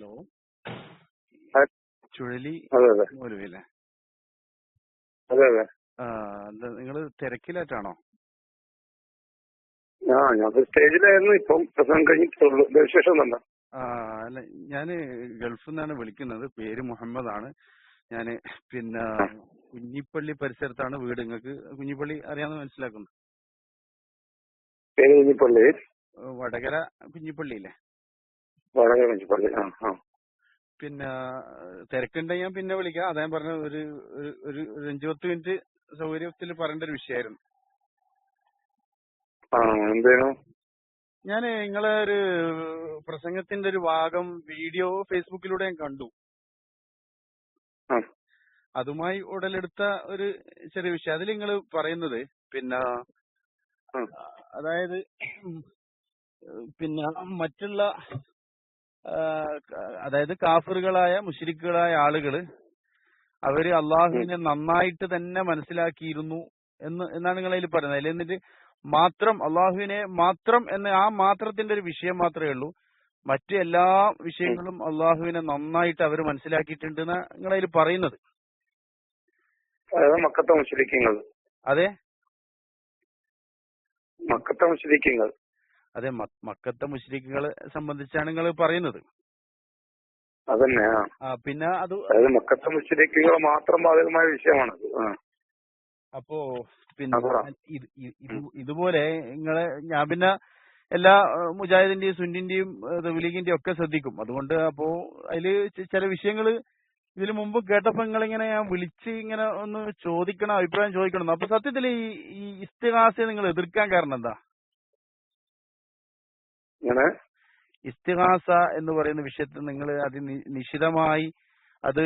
Hello. ചുഴലി മൗലവിയല്ലേ അതെ. അതെ നിങ്ങൾ തിരക്കിലായിട്ടാണോ? ആ ഞാൻ സ്റ്റേജിലായിരുന്നു ഇപ്പം പ്രസംഗം കഴിഞ്ഞിട്ടുള്ളൂ എന്താ വിശേഷം തന്നെ ആ അല്ല ഞാൻ ഗൾഫിൽ നിന്നാണ് വിളിക്കുന്നത്. പേര് മുഹമ്മദ് ആണ് ഞാൻ പിന്നെ കുഞ്ഞിപ്പള്ളി പരിസരത്താണ് വീട്. നിങ്ങൾക്ക് കുഞ്ഞിപ്പള്ളി അറിയാമെന്ന് മനസ്സിലാക്കുന്നു. പേര് കുഞ്ഞിപ്പള്ളി? വടകര വളരെ കുഞ്ഞിപ്പള്ളി ആ ആ. പിന്നെ തിരക്കുണ്ടെങ്കിൽ ഞാൻ പിന്നെ വിളിക്കാം. അതാ ഞാൻ പറഞ്ഞ ഒരു ഒരു- ഒരു ഒരു അഞ്ചു പത്ത് മിനിറ്റ് സൗകര്യത്തിൽ പറയേണ്ട ഒരു വിഷയമായിരുന്നു ആ എന്തേനു? ഞാൻ നിങ്ങളെ ഒരു പ്രസംഗത്തിന്റെ ഒരു ഭാഗം വീഡിയോ ഫേസ്ബുക്കിലൂടെ ഞാൻ കണ്ടു. അതുമായി ഉടലെടുത്ത ഒരു ചെറിയ വിഷയം. അതിൽ നിങ്ങൾ പറയുന്നത് പിന്നെ അതായത് പിന്നെ മറ്റുള്ള അതായത് കാഫറുകളായ മുഷിരിക്കുകളായ ആളുകൾ അവർ അള്ളാഹുവിനെ നന്നായിട്ട് തന്നെ മനസ്സിലാക്കിയിരുന്നു എന്ന് എന്നാണ് നിങ്ങൾ അതിൽ പറയുന്നത്. അതിൽ എന്നിട്ട് മാത്രം അള്ളാഹുവിനെ മാത്രം എന്ന ആ മാത്രത്തിന്റെ ഒരു വിഷയം മാത്രമേ ഉള്ളൂ. മറ്റു എല്ലാ വിഷയങ്ങളും അള്ളാഹുവിനെ നന്നായിട്ട് അവർ മനസ്സിലാക്കിയിട്ടുണ്ട് എന്നാ നിങ്ങൾ അതിൽ പറയുന്നത്. മക്കത്തെ അതെ? മക്കത്തെ മുസ്ലിക്കങ്ങൾ അതെ മക്കത്തെ മുസ്ലിങ്ങളെ സംബന്ധിച്ചാണ് നിങ്ങൾ പറയുന്നത്. അതന്നെ പിന്നെ അത് അതായത് മക്കത്തെ മുസ്ലിങ്ങൾ മാത്രം ബാധകമായ വിഷയമാണ് അപ്പോ പിന്നെ ഇതുപോലെ നിങ്ങളെ ഞാൻ പിന്നെ എല്ലാ മുജാഹിദിന്റെയും സുന്നിന്റെയും തബ്ലീഗിന്റെയും ഒക്കെ ശ്രദ്ധിക്കും. അതുകൊണ്ട് അപ്പോ അതിൽ ചില വിഷയങ്ങൾ ഇതിനു മുമ്പ് കേട്ടപ്പോ നിങ്ങളിങ്ങനെ ഞാൻ വിളിച്ച് ഇങ്ങനെ ഒന്ന് ചോദിക്കണം അഭിപ്രായം ചോദിക്കണം. അപ്പൊ സത്യത്തിൽ ഈ ഈ ഇസ്തിഹാസയെ നിങ്ങൾ എതിർക്കാൻ കാരണം എന്താ? ഇങ്ങനെ ഇസ്തിഹാസ എന്ന് പറയുന്ന വിഷയത്തിൽ നിങ്ങൾ അത് നിശിതമായി അത്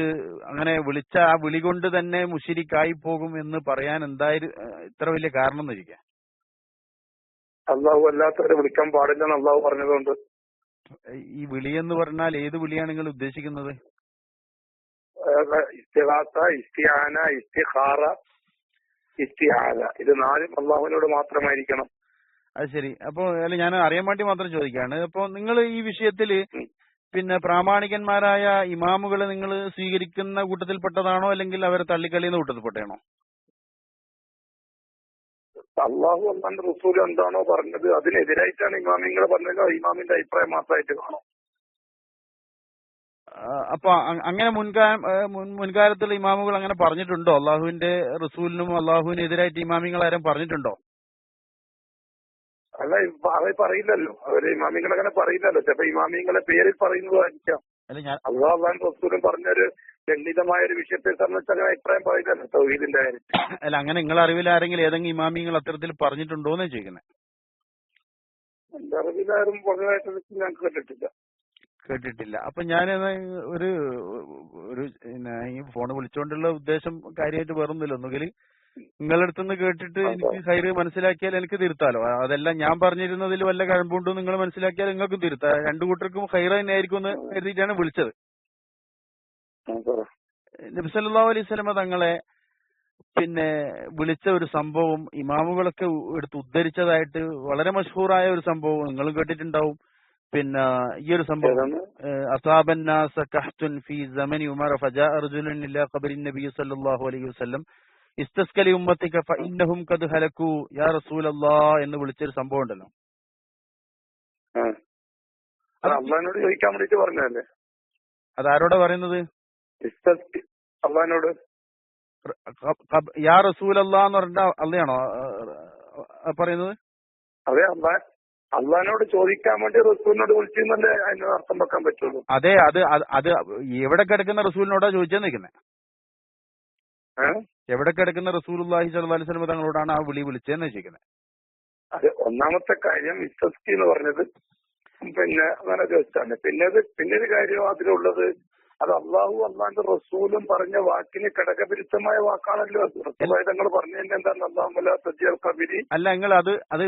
അങ്ങനെ വിളിച്ച ആ വിളി കൊണ്ട് തന്നെ മുഷിരിക്കായി പോകും എന്ന് പറയാൻ എന്തായാലും ഇത്ര വലിയ കാരണം എന്ന് ഇരിക്കാം അള്ളാഹു അല്ലാത്തവരെ വിളിക്കാൻ പാടില്ലെന്ന് അള്ളാഹു പറഞ്ഞതുകൊണ്ട്. ഈ വിളി എന്ന് പറഞ്ഞാൽ ഏത് വിളിയാണ് നിങ്ങൾ ഉദ്ദേശിക്കുന്നത്? ഇസ്തിഹാസ ഇസ്തിഹാന ഇസ്തിഹാറ ഇസ്തിഹാല ഇത് നാലും അള്ളാഹുവിനോട് മാത്രമായിരിക്കണം. അത് ശരി. അപ്പൊ അല്ല ഞാൻ അറിയാൻ വേണ്ടി മാത്രം ചോദിക്കാണ് അപ്പൊ നിങ്ങൾ ഈ വിഷയത്തിൽ പിന്നെ പ്രാമാണികന്മാരായ ഇമാമുകളെ നിങ്ങൾ സ്വീകരിക്കുന്ന കൂട്ടത്തിൽപ്പെട്ടതാണോ? അല്ലെങ്കിൽ അവരെ തള്ളിക്കളിയുന്ന കൂട്ടത്തിൽപ്പെട്ടാണോ അള്ളാഹു അള്ളാന്റെ റസൂൽ എന്താണോ പറഞ്ഞത് അതിനെതിരായിട്ടാണ് ഇമാമിങ്ങൾ പറഞ്ഞത്. ഇമാമിന്റെ അഭിപ്രായം മാത്രമായിട്ട് കാണും. അപ്പൊ അങ്ങനെ മുൻകാലത്തുള്ള ഇമാമുകൾ അങ്ങനെ പറഞ്ഞിട്ടുണ്ടോ? അള്ളാഹുവിന്റെ റസൂലിനും അള്ളാഹുവിനെതിരായിട്ട് ഇമാമിങ്ങൾ ആരും പറഞ്ഞിട്ടുണ്ടോ? അല്ല അവ പറയില്ലല്ലോ. അവർ ഇമാമിങ്ങൾ അങ്ങനെ പറയില്ലല്ലോ. ചിലപ്പോ ഇമാമിങ്ങളെ പേരിൽ പറയുന്നതായിരിക്കാം. അല്ല ഞാൻ അള്ളാഹ് അള്ളാൻ റസൂലും പറഞ്ഞൊരു ഖണ്ഡിതമായ ഒരു വിഷയത്തെ സംബന്ധിച്ച് അങ്ങനെ അഭിപ്രായം പറയില്ലല്ലോ തൗഹീദിന്റെ കാര്യത്തിൽ. അല്ല അങ്ങനെ നിങ്ങളെ അറിവിൽ ആരെങ്കിലും ഏതെങ്കിലും ഇമാമിങ്ങൾ അത്തരത്തിൽ പറഞ്ഞിട്ടുണ്ടോ എന്ന് ചോദിക്കുന്നത് എന്റെ അറിവിലാരും പറഞ്ഞതായിട്ട് ഞാൻ കേട്ടിട്ടില്ല. കേട്ടിട്ടില്ല. അപ്പൊ ഞാൻ ഒരു ഒരു പിന്നെ ഈ ഫോൺ വിളിച്ചുകൊണ്ടുള്ള ഉദ്ദേശം കാര്യമായിട്ട് വേറൊന്നുമില്ല. ഒന്നുകിൽ നിങ്ങളുടെ അടുത്തുനിന്ന് കേട്ടിട്ട് എനിക്ക് ഹൈറ് മനസ്സിലാക്കിയാൽ എനിക്ക് തിരുത്താലോ? അതെല്ലാം ഞാൻ പറഞ്ഞിരുന്നതിൽ വല്ല കഴമ്പുണ്ടോ നിങ്ങൾ മനസ്സിലാക്കിയാൽ നിങ്ങൾക്കും തിരുത്താം. രണ്ടു കൂട്ടർക്കും ഹൈറ തന്നെ ആയിരിക്കും എന്ന് കരുതിയിട്ടാണ് വിളിച്ചത്. നബിസല്ലാ അലൈഹി സ്വലമ തങ്ങളെ പിന്നെ വിളിച്ച ഒരു സംഭവം ഇമാമുകളൊക്കെ എടുത്ത് ഉദ്ധരിച്ചതായിട്ട് വളരെ മഷൂറായ ഒരു സംഭവം നിങ്ങൾ കേട്ടിട്ടുണ്ടാവും. പിന്നെ ഈ ഒരു സംഭവം അസാബന്നാസ് ഫീ ഫജാ അർജുനൻ ഇല്ലാ നബി സല്ലല്ലാഹു അലൈഹി വസല്ലം ഇസ്തസ്കലി ഉമ്മത്തിക്ക ഇന്നഹും കത് ഹലക്കു യാ റസൂലല്ലാ എന്ന് വിളിച്ചൊരു സംഭവം ഉണ്ടല്ലോ. അള്ളഹാനോട് ചോദിക്കാൻ വേണ്ടിട്ട് പറഞ്ഞല്ലേ അതാരോടാ പറയുന്നത്? അള്ളഹാനോട്. യാ റസൂലല്ലാ എന്ന് പറഞ്ഞ അള്ളയാണോ? പറയുന്നത്? അതെ അള്ളാഹ് അള്ളഹാനോട് ചോദിക്കാൻ വേണ്ടി റസൂലിനോട് വിളിച്ചെന്നല്ലേ അതിന് അർത്ഥം വെക്കാൻ പറ്റുള്ളൂ? അതെ അത് അത് എവിടെ കിടക്കുന്ന റസൂലിനോടാ ചോദിച്ചെന്ന് നിൽക്കുന്നേ? എവിടെ കിടക്കുന്ന റസൂൽ അള്ളാഹി സ്വല്ലല്ലാഹി അലൈഹി വസല്ലം തങ്ങളോടാണ് ആ വിളി വിളിച്ചതെന്ന് ചോദിക്കുന്നത് അതെ ഒന്നാമത്തെ കാര്യം വിശ്വസ്തി എന്ന് പറഞ്ഞത് പിന്നെ അങ്ങനെ ചോദിച്ചാണ്. പിന്നെ അത് പിന്നെ ഒരു കാര്യം അതിലുള്ളത് അത് അള്ളാഹു അള്ളാന്റെ റസൂലും പറഞ്ഞ വാക്കിന് ഘടകവിരുദ്ധമായ വാക്കാണല്ലോ അത്. റസൂലായി തങ്ങൾ പറഞ്ഞതിന്റെ എന്താണ് അള്ളാഹുല അല്ല നിങ്ങൾ അത് അത്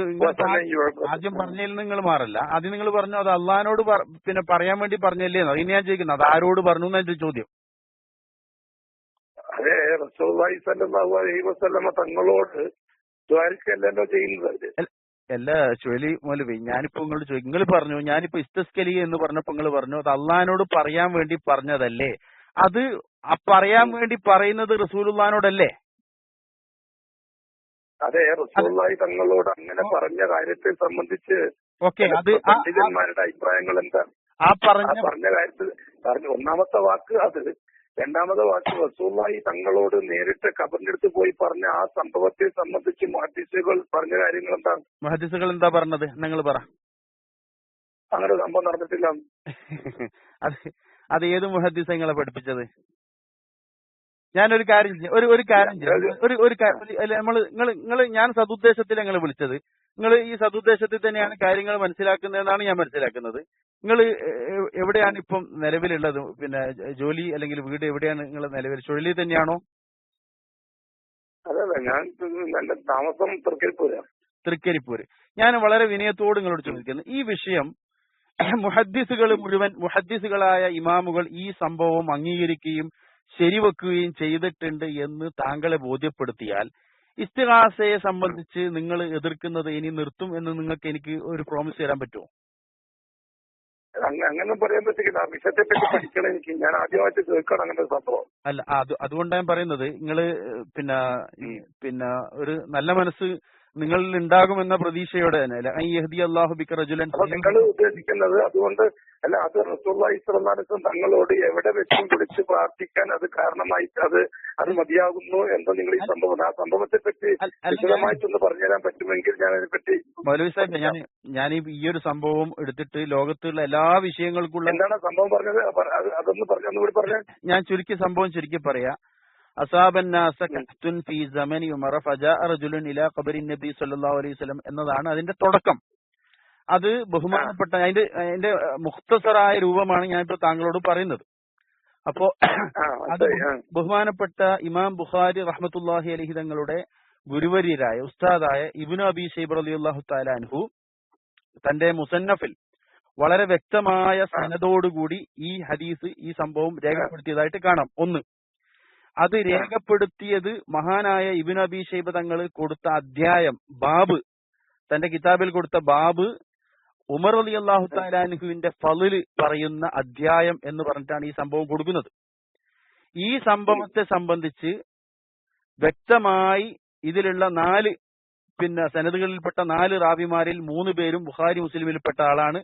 ആദ്യം പറഞ്ഞതിൽ നിങ്ങൾ മാറല്ല. ആദ്യം നിങ്ങൾ പറഞ്ഞു അത് അള്ളഹാനോട് പിന്നെ പറയാൻ വേണ്ടി പറഞ്ഞല്ലേ ഇനി ഞാൻ ചോദിക്കുന്നത് അത് ആരോട് പറഞ്ഞു എന്നാ ചോദ്യം? അതെ റസൂലായി സല്ലാഹു അലൈഹി വസല്ലമ തങ്ങളോട് ദ്വാരിക്കല്ലല്ലോ ചെയ്യുന്നത്. അല്ല ചുഴലി മൗലവി ഞാനിപ്പോ ചോദിച്ചു നിങ്ങൾ പറഞ്ഞു ഞാനിപ്പോ ഇസ്തസ്കലി എന്ന് പറഞ്ഞപ്പോ നിങ്ങൾ പറഞ്ഞു അത് അള്ളഹാനോട് പറയാൻ വേണ്ടി പറഞ്ഞതല്ലേ? അത് പറയാൻ വേണ്ടി പറയുന്നത് റസൂലുള്ളഹാനോടല്ലേ? അതെ റസൂലുള്ളാഹി തങ്ങളോട് അങ്ങനെ പറഞ്ഞ കാര്യത്തെ സംബന്ധിച്ച് ഓക്കെ അത് പണ്ഡിതന്മാരുടെ അഭിപ്രായങ്ങൾ എന്താ? ആ പറഞ്ഞ പറഞ്ഞ കാര്യത്തിൽ പറഞ്ഞ ഒന്നാമത്തെ വാക്ക് അത്. രണ്ടാമത്തെ വാക്ക് റസൂലുള്ളാഹി തങ്ങളോട് നേരിട്ട് ഖബറിന്റെ അടുത്ത് പോയി പറഞ്ഞ ആ സംഭവത്തെ സംബന്ധിച്ച് മഹദീസുകൾ പറഞ്ഞ കാര്യങ്ങൾ എന്താണ് മഹദീസുകൾ എന്താ പറഞ്ഞത്? നിങ്ങൾ പറ. അങ്ങനെ സംഭവം നടന്നിട്ടില്ല. അത് അത് ഏത് മുഹദ്ദീസ് നിങ്ങളെ പഠിപ്പിച്ചത്? ഞാനൊരു കാര്യം ചെയ്യാം. ഒരു ഒരു കാര്യം ചെയ്യാം. ഒരു ഒരു നമ്മൾ നിങ്ങൾ നിങ്ങൾ ഞാൻ സതുദ്ദേശത്തിൽ നിങ്ങൾ വിളിച്ചത്. നിങ്ങൾ ഈ സതുദ്ദേശത്തിൽ തന്നെയാണ് കാര്യങ്ങൾ മനസ്സിലാക്കുന്നതെന്നാണ് ഞാൻ മനസ്സിലാക്കുന്നത്. നിങ്ങൾ എവിടെയാണ് ഇപ്പം നിലവിലുള്ളത്? പിന്നെ ജോലി അല്ലെങ്കിൽ വീട് എവിടെയാണ് നിങ്ങൾ നിലവിൽ? ചുഴലി തന്നെയാണോ? അതെ ഞാൻ നല്ല താമസം തൃക്കരിപ്പൂരാ. തൃക്കരിപ്പൂര്. ഞാൻ വളരെ വിനയത്തോട് നിങ്ങളോട് ചോദിക്കുന്നു. ഈ വിഷയം മുഹദ്ദിസുകൾ മുഴുവൻ മുഹദ്ദിസുകളായ ഇമാമുകൾ ഈ സംഭവം അംഗീകരിക്കുകയും ശരിവെക്കുകയും ചെയ്തിട്ടുണ്ട് എന്ന് താങ്കളെ ബോധ്യപ്പെടുത്തിയാൽ ഇസ്തിഹാസയെ സംബന്ധിച്ച് നിങ്ങൾ എതിർക്കുന്നത് ഇനി നിർത്തും എന്ന് നിങ്ങൾക്ക് എനിക്ക് ഒരു പ്രോമിസ് തരാൻ പറ്റുമോ? അങ്ങ- അങ്ങനെ പറയാൻ പറ്റില്ല ആ വിഷയത്തെ പറ്റി പഠിക്കണം എനിക്ക്. ഞാൻ ആദ്യമായിട്ട് കേൾക്കണം അങ്ങനെ ഒരു സംഭവം. അല്ല അത് അതുകൊണ്ടാണ് ഞാൻ പറയുന്നത്. നിങ്ങൾ പിന്നെ പിന്നെ ഒരു നല്ല മനസ്സ് നിങ്ങളിൽ ഉണ്ടാകുമെന്ന പ്രതീക്ഷയോടെ തന്നെ അല്ലെ ഐ അള്ളാഹു അല്ലാഹു ബിക റജുലൻ നിങ്ങൾ ഉദ്ദേശിക്കുന്നത് അതുകൊണ്ട് അല്ല അത് റസൂള്ളി തങ്ങളോട് എവിടെ വെച്ചും വിളിച്ച് പ്രാർത്ഥിക്കാൻ അത് കാരണമായി അത് അത് മതിയാകുന്നു എന്ന് നിങ്ങൾ ഈ സംഭവം ആ സംഭവത്തെ പറ്റി വിശദമായിട്ടൊന്ന് പറഞ്ഞുതരാൻ പറ്റുമെങ്കിൽ ഞാൻ അതിനെപ്പറ്റി മൗലവി സാഹിബ് ഞാൻ ഞാൻ ഈ ഒരു സംഭവം എടുത്തിട്ട് ലോകത്തുള്ള എല്ലാ വിഷയങ്ങൾക്കുള്ള എന്താണ് സംഭവം പറഞ്ഞത്? അതൊന്ന് പറഞ്ഞു ഒന്നുകൂടി പറഞ്ഞേ. ഞാൻ ചുരുക്കി സംഭവം ചുരുക്കി പറയാ. അസാബൻ ഫീ സമനി റജുലുൻ ഇലാ ഖബരി നബി സല്ലല്ലാഹു അലൈഹി വസല്ലം എന്നതാണ് അതിന്റെ തുടക്കം. അത് ബഹുമാനപ്പെട്ട അതിന്റെ അതിന്റെ മുഖ്തസറായ രൂപമാണ് ഞാനിപ്പോ താങ്കളോട് പറയുന്നത്. അപ്പോ അത് ബഹുമാനപ്പെട്ട ഇമാം ബുഖാരി റഹ്മത്തുല്ലാഹി അലഹി തങ്ങളുടെ ഗുരുവര്യരായ ഉസ്താദായ ഇബ്നു അബി ഷൈബ് അലി അള്ളാഹു താലാൻഹു തന്റെ മുസന്നഫിൽ വളരെ വ്യക്തമായ സനതോടുകൂടി ഈ ഹദീസ് ഈ സംഭവം രേഖപ്പെടുത്തിയതായിട്ട് കാണാം. ഒന്ന് അത് രേഖപ്പെടുത്തിയത് മഹാനായ ഇബിൻ അബി ഷൈബ തങ്ങൾ കൊടുത്ത അധ്യായം ബാബ്. തന്റെ കിതാബിൽ കൊടുത്ത ബാബ് ഉമർ അലി അള്ളാഹു താലാൻഹുവിന്റെ ഫലിൽ പറയുന്ന അധ്യായം എന്ന് പറഞ്ഞിട്ടാണ് ഈ സംഭവം കൊടുക്കുന്നത്. ഈ സംഭവത്തെ സംബന്ധിച്ച് വ്യക്തമായി ഇതിലുള്ള നാല് പിന്നെ സനതുകളിൽപ്പെട്ട നാല് റാബിമാരിൽ മൂന്ന് പേരും ബുഹാരി മുസ്ലിമിൽപ്പെട്ട ആളാണ്.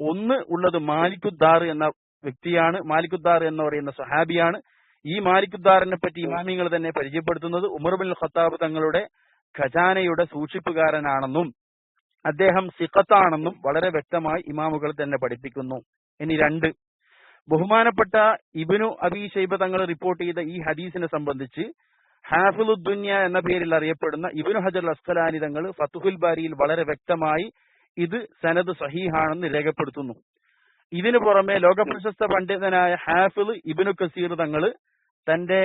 ഒന്ന് ഉള്ളത് മാലിക്കുദ്ദാർ എന്ന വ്യക്തിയാണ്. മാലിക്കുദ്ദാർ എന്ന് പറയുന്ന സഹാബിയാണ്. ഈ മാലിക്കുദ്ദാറിനെ പറ്റി ഇമാമിങ്ങൾ തന്നെ പരിചയപ്പെടുത്തുന്നത് ഉമർ ബിൻ ഖത്താബ് തങ്ങളുടെ ഖജാനയുടെ സൂക്ഷിപ്പുകാരനാണെന്നും അദ്ദേഹം സിഖത്താണെന്നും വളരെ വ്യക്തമായി ഇമാമുകൾ തന്നെ പഠിപ്പിക്കുന്നു. ഇനി രണ്ട്. ബഹുമാനപ്പെട്ട ഇബിനു അബി ഷൈബ തങ്ങൾ റിപ്പോർട്ട് ചെയ്ത ഈ ഹദീസിനെ സംബന്ധിച്ച് ഹാഫിലുദ്ദുന്യ എന്ന പേരിൽ അറിയപ്പെടുന്ന ഇബിനു ഹജർ അസ്കലാനി തങ്ങൾ ഫത്തുഹുൽ ബാരിയിൽ വളരെ വ്യക്തമായി ഇത് സനദ് സഹീഹാണെന്ന് രേഖപ്പെടുത്തുന്നു. ഇതിനു പുറമെ ലോകപ്രശസ്ത പണ്ഡിതനായ ഹാഫിൽ ഇബിനു കസീർ തങ്ങൾ തന്റെ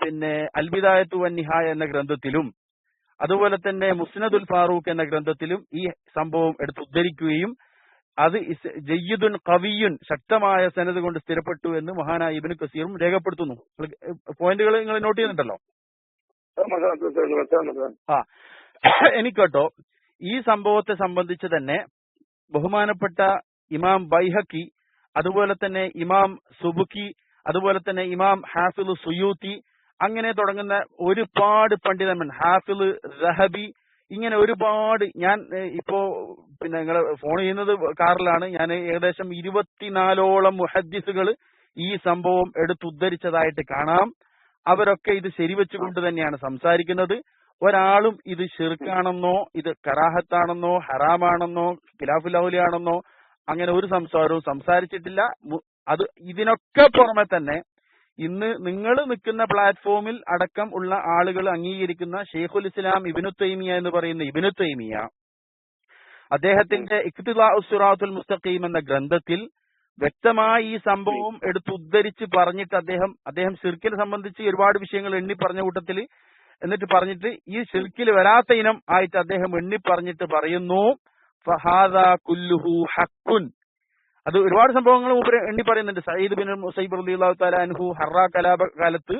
പിന്നെ അൽബിദായത്തു വന്നിഹായ എന്ന ഗ്രന്ഥത്തിലും അതുപോലെ തന്നെ മുസ്നദുൽ ഫാറൂഖ് എന്ന ഗ്രന്ഥത്തിലും ഈ സംഭവം എടുത്ത് ഉദ്ധരിക്കുകയും അത് ജയ്യുദുൻ കവിയുൻ ശക്തമായ സനത് കൊണ്ട് സ്ഥിരപ്പെട്ടു എന്ന് മഹാനായ ഇബിന് കസീറും രേഖപ്പെടുത്തുന്നു പോയിന്റുകൾ നിങ്ങൾ നോട്ട് ചെയ്യുന്നുണ്ടല്ലോ. ആ എനിക്കട്ടോ ഈ സംഭവത്തെ സംബന്ധിച്ച് തന്നെ ബഹുമാനപ്പെട്ട ഇമാം ബൈഹക്കി അതുപോലെ തന്നെ ഇമാം സുബുക്കി അതുപോലെ തന്നെ ഇമാം ഹാഫിൽ സുയൂത്തി അങ്ങനെ തുടങ്ങുന്ന ഒരുപാട് പണ്ഡിതന്മൻ ഹാഫിൽ റഹബി ഇങ്ങനെ ഒരുപാട് ഞാൻ ഇപ്പോ പിന്നെ നിങ്ങൾ ഫോൺ ചെയ്യുന്നത് കാറിലാണ്. ഞാൻ ഏകദേശം ഇരുപത്തിനാലോളം മുഹദ്ദിസുകൾ ഈ സംഭവം എടുത്തുദ്ധരിച്ചതായിട്ട് കാണാം. അവരൊക്കെ ഇത് ശരിവെച്ചുകൊണ്ട് തന്നെയാണ് സംസാരിക്കുന്നത്. ഒരാളും ഇത് ഷിർക്കാണെന്നോ ഇത് കറാഹത്താണെന്നോ ഹറാമാണെന്നോ ഖിലാഫുലൗലിയാണെന്നോ അങ്ങനെ ഒരു സംസാരവും സംസാരിച്ചിട്ടില്ല. അത് ഇതിനൊക്കെ പുറമെ തന്നെ ഇന്ന് നിങ്ങൾ നിൽക്കുന്ന പ്ലാറ്റ്ഫോമിൽ അടക്കം ഉള്ള ആളുകൾ അംഗീകരിക്കുന്ന ഷെയ്ഖുൽ ഇസ്ലാം ഇബിനു തൈമിയ എന്ന് പറയുന്ന ഇബിനു തൈമിയ അദ്ദേഹത്തിന്റെ ഇഖ്തിലാ ഉസ്റാത്തുൽ മുസ്തഖീം എന്ന ഗ്രന്ഥത്തിൽ വ്യക്തമായി ഈ സംഭവം എടുത്ത് ഉദ്ധരിച്ച് പറഞ്ഞിട്ട് അദ്ദേഹം അദ്ദേഹം ഷിർക്കിനെ സംബന്ധിച്ച് ഒരുപാട് വിഷയങ്ങൾ എണ്ണി പറഞ്ഞ കൂട്ടത്തിൽ എന്നിട്ട് പറഞ്ഞിട്ട് ഈ ഷിർക്കിൽ വരാത്ത ഇനം ആയിട്ട് അദ്ദേഹം എണ്ണി പറഞ്ഞിട്ട് പറയുന്നു ഫഹാദ കുല്ലുഹു ഹക്കുൻ അത് ഒരുപാട് സംഭവങ്ങൾ എണ്ണി പറയുന്നുണ്ട്. സയ്യിദ് ബിൻ മുസൈബ് റളിയല്ലാഹു തആല അൻഹു ഹറ കലാപ കാലത്ത്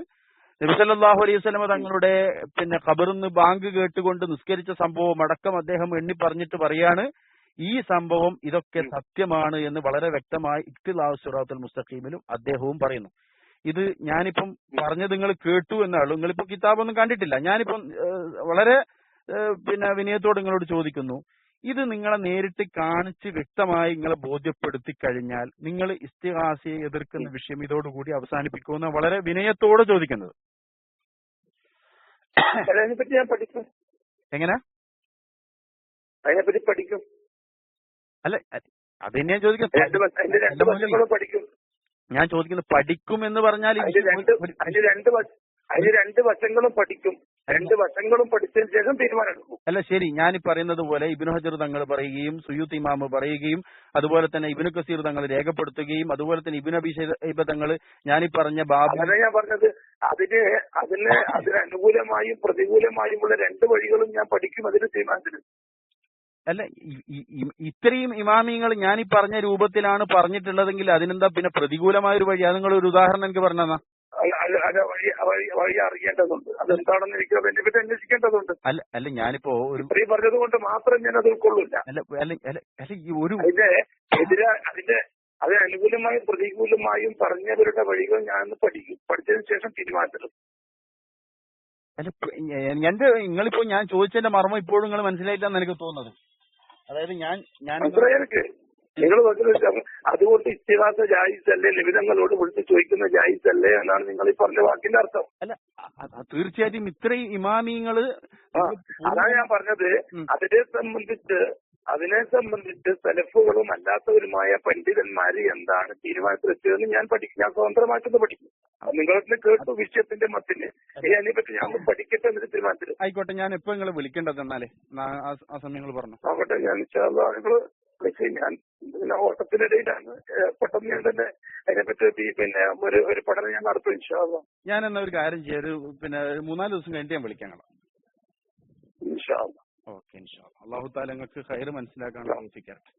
നബിസല്ലാഹു അലൈഹി സ്വലമ തങ്ങളുടെ പിന്നെ ഖബറിന്ന് ബാങ്ക് കേട്ടുകൊണ്ട് നിസ്കരിച്ച സംഭവം അടക്കം അദ്ദേഹം എണ്ണി പറഞ്ഞിട്ട് പറയാണ്. ഈ സംഭവം ഇതൊക്കെ സത്യമാണ് എന്ന് വളരെ വ്യക്തമായി ഇഖ്തിലാഹു സുറാത്തുൽ മുസ്തഖീമിലും അദ്ദേഹവും പറയുന്നു. ഇത് ഞാനിപ്പം പറഞ്ഞത് നിങ്ങൾ കേട്ടു എന്നാളൂ നിങ്ങളിപ്പോ കിതാബൊന്നും കണ്ടിട്ടില്ല. ഞാനിപ്പം വളരെ പിന്നെ വിനയത്തോട് നിങ്ങളോട് ചോദിക്കുന്നു. ഇത് നിങ്ങളെ നേരിട്ട് കാണിച്ച് വ്യക്തമായി നിങ്ങളെ ബോധ്യപ്പെടുത്തി കഴിഞ്ഞാൽ നിങ്ങൾ ഇസ്തിഹാസിയെ എതിർക്കുന്ന വിഷയം ഇതോടുകൂടി അവസാനിപ്പിക്കുമെന്ന് വളരെ വിനയത്തോടെ ചോദിക്കുന്നത്. അതിനെപ്പറ്റി ഞാൻ പഠിക്കും. എങ്ങനെ? അതിനെപ്പറ്റി പഠിക്കും. അല്ല അത് തന്നെ ഞാൻ ചോദിക്കുന്നത്. രണ്ട് വശ- രണ്ട് എന്റെ മുന്നിൽ വശങ്ങളും പഠിക്കും. ഞാൻ ചോദിക്കുന്നത് പഠിക്കും എന്ന് പറഞ്ഞാൽ അതിന് രണ്ട് വശങ്ങളും പഠിക്കും. രണ്ട് വശങ്ങളും പഠിച്ചതിന് ശേഷം തീരുമാനമെടുക്കും. അല്ല ശരി. ഞാൻ പറയുന്നത് പോലെ ഇബിനു ഹജർ തങ്ങൾ പറയുകയും സുയൂത്ത് ഇമാമ് പറയുകയും അതുപോലെ തന്നെ ഇബിനു കസീർ തങ്ങൾ രേഖപ്പെടുത്തുകയും അതുപോലെ തന്നെ ഇബിൻ അഭിഷേക തങ്ങൾ ഞാൻ പറഞ്ഞ ബാബു ഞാൻ പറഞ്ഞത്. അതിന് അതിന് അതിനനുകൂലമായും പ്രതികൂലമായും ഉള്ള രണ്ട് വഴികളും ഞാൻ പഠിക്കും അതിന് തീരുമാനത്തിന്. അല്ല ഇത്രയും ഇമാമിങ്ങൾ ഞാൻ ഈ പറഞ്ഞ രൂപത്തിലാണ് പറഞ്ഞിട്ടുള്ളതെങ്കിൽ അതിനെന്താ പിന്നെ പ്രതികൂലമായ ഒരു വഴി? അത് നിങ്ങൾ ഒരു ഉദാഹരണം എനിക്ക് പറഞ്ഞതാ വഴി അറിയേണ്ടതുണ്ട്. അതെന്താണെന്ന് എനിക്ക് അതിനെ അന്വേഷിക്കേണ്ടതുണ്ട്. അല്ല അല്ല ഞാനിപ്പോ ഒരു പറഞ്ഞത് കൊണ്ട് മാത്രം ഞാൻ അത് ഉൾക്കൊള്ളില്ല. അതിന്റെ എതിരെ അതിന്റെ അത് അനുകൂലമായും പ്രതികൂലമായും പറഞ്ഞവരുടെ വഴികൾ ഞാൻ പഠിക്കും. പഠിച്ചതിന് ശേഷം തീരുമാനത്തിലും എന്റെ നിങ്ങളിപ്പോ ഞാൻ ചോദിച്ചതിന്റെ മർമ്മം ഇപ്പോഴും നിങ്ങൾ മനസ്സിലായില്ലെന്ന് എനിക്ക് തോന്നുന്നത്. അതായത് ഞാൻ ഞാൻ നിങ്ങൾ പറഞ്ഞ അതുകൊണ്ട് ഇത്തിഹാസ ജായിസ് അല്ലേ ലിവിതങ്ങളോട് വിളിച്ച് ചോദിക്കുന്ന ജായിസ് അല്ലേ എന്നാണ് നിങ്ങൾ ഈ പറഞ്ഞ വാക്കിന്റെ അർത്ഥം. അല്ല തീർച്ചയായിട്ടും ഇത്രയും ഇമാമിങ്ങൾ അതാണ് ഞാൻ പറഞ്ഞത്. അതിനെ സംബന്ധിച്ച് അതിനെ സംബന്ധിച്ച് സെലഫുകളും അല്ലാത്തവരുമായ പണ്ഡിതന്മാര് എന്താണ് തീരുമാനത്തിലെത്തിയതെന്ന് ഞാൻ പഠിക്കും. ഞാൻ സ്വതന്ത്രമായിട്ടൊന്ന് പഠിക്കും. നിങ്ങളെ കേട്ടു വിഷയത്തിന്റെ മത്തിന് അതിനെ പറ്റി ഞാൻ പഠിക്കട്ടെ എന്നൊരു തീരുമാനത്തിൽ ആയിക്കോട്ടെ ഞാൻ എപ്പോ നിങ്ങളെ വിളിക്കേണ്ടത് എന്നാലേ. ആ സമയങ്ങൾ പറഞ്ഞു. നോക്കട്ടെ ഞാൻ നിങ്ങൾ വിളിച്ച് ഞാൻ പിന്നെ ഓട്ടത്തിനിടയിലാണ് പെട്ടെന്ന് ഞാൻ തന്നെ അതിനെപ്പറ്റി പറ്റി പിന്നെ ഒരു ഒരു പഠനം ഞാൻ നടത്തും ഇൻഷാല്ലാ ഞാൻ എന്നാ ഒരു കാര്യം ചെയ്യാം. ഒരു പിന്നെ മൂന്നാൽ ദിവസം കഴിഞ്ഞിട്ട് ഞാൻ വിളിക്കാം ഇൻഷാല്ലാ ഓക്കെ ഇൻഷാ അള്ളാഹു താലങ്ങൾക്ക് ഹൈർ മനസ്സിലാക്കാൻ താമസിക്കാറുണ്ട്